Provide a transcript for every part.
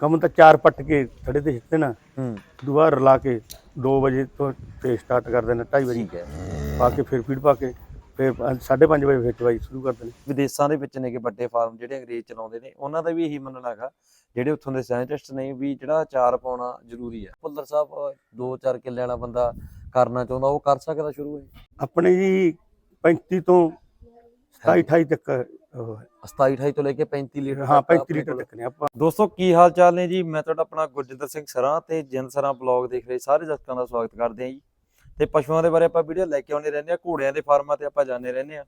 ਕੰਮ ਤਾਂ ਚਾਰ ਪੱਟ ਕੇ ਥੜੇ ਤੇ ਹਿੱਤੇ ਨਾ ਹੂੰ। ਦੁਬਾਰਾ ਰਲਾ ਕੇ 2 ਵਜੇ ਤੋਂ ਤੇ ਸਟਾਰਟ ਕਰਦੇ ਨੇ 2:30 ਵਜੇ। ਠੀਕ ਹੈ। ਪਾ ਕੇ ਫਿਰ ਫੀਡ ਪਾ ਕੇ ਫਿਰ 5:30 ਵਜੇ ਫਿਰ ਚਵਾਈ ਸ਼ੁਰੂ ਕਰਦੇ ਨੇ ਵਿਦੇਸ਼ਾਂ ਦੇ ਵਿੱਚ ਨੇ ਕਿ ਵੱਡੇ ਫਾਰਮ ਜਿਹੜੇ ਅੰਗਰੇਜ਼ ਚਲਾਉਂਦੇ ਨੇ ਉਹਨਾਂ ਦਾ ਵੀ ਇਹੀ ਮੰਨਣਾ ਹੈਗਾ ਜਿਹੜੇ ਉੱਥੋਂ ਦੇ ਸਾਇੰਟਿਸਟ ਨੇ ਵੀ ਜਿਹੜਾ ਅਚਾਰ ਪਾਉਣਾ ਜ਼ਰੂਰੀ ਹੈ। ਭੁੱਲਰ ਸਾਹਿਬ ਅਹ, ਦੋ ਚਾਰ ਕਿੱਲੇ ਵਾਲਾ ਬੰਦਾ ਕਰਨਾ ਚਾਹੁੰਦਾ ਉਹ ਕਰ ਸਕਦਾ ਸ਼ੁਰੂ ਹੈ? ਆਪਣੇ ਜੀ 35 ਤੋਂ 27 28 ਤੱਕ। 27 28 ਤੋਂ ਲੈ ਕੇ 35 ਲੀਟਰ ਹਾਂ ਤੱਕ 35 ਆਪਣੇ ਲੀਟਰ ਤੱਕ ਨੇ ਆਪਾਂ। ਦੋਸਤੋ ਕੀ ਹਾਲ ਚਾਲ ਨੇ ਜੀ? ਮੈਂ ਤੁਹਾਡਾ ਆਪਣਾ ਗੁਰਜਿੰਦਰ ਸਿੰਘ ਸਰਾਂ ਤੇ ਜਿੰਦ ਸਰਾਂ ਬਲੌਗ ਦੇਖ ਰਹੇ ਸਾਰੇ ਦਰਸ਼ਕਾਂ ਦਾ ਸਵਾਗਤ ਕਰਦੇ ਹਾਂ ਜੀ। ਤੇ ਪਸ਼ੂਆਂ ਦੇ ਬਾਰੇ ਆਪਾਂ ਵੀਡੀਓ ਲੈ ਕੇ ਆਉਂਦੇ ਰਹਿੰਦੇ ਆ ਘੋੜਿਆਂ ਦੇ ਫਾਰਮਾਂ ਤੇ ਆਪਾਂ ਜਾਂਦੇ ਰਹਿੰਦੇ ਆ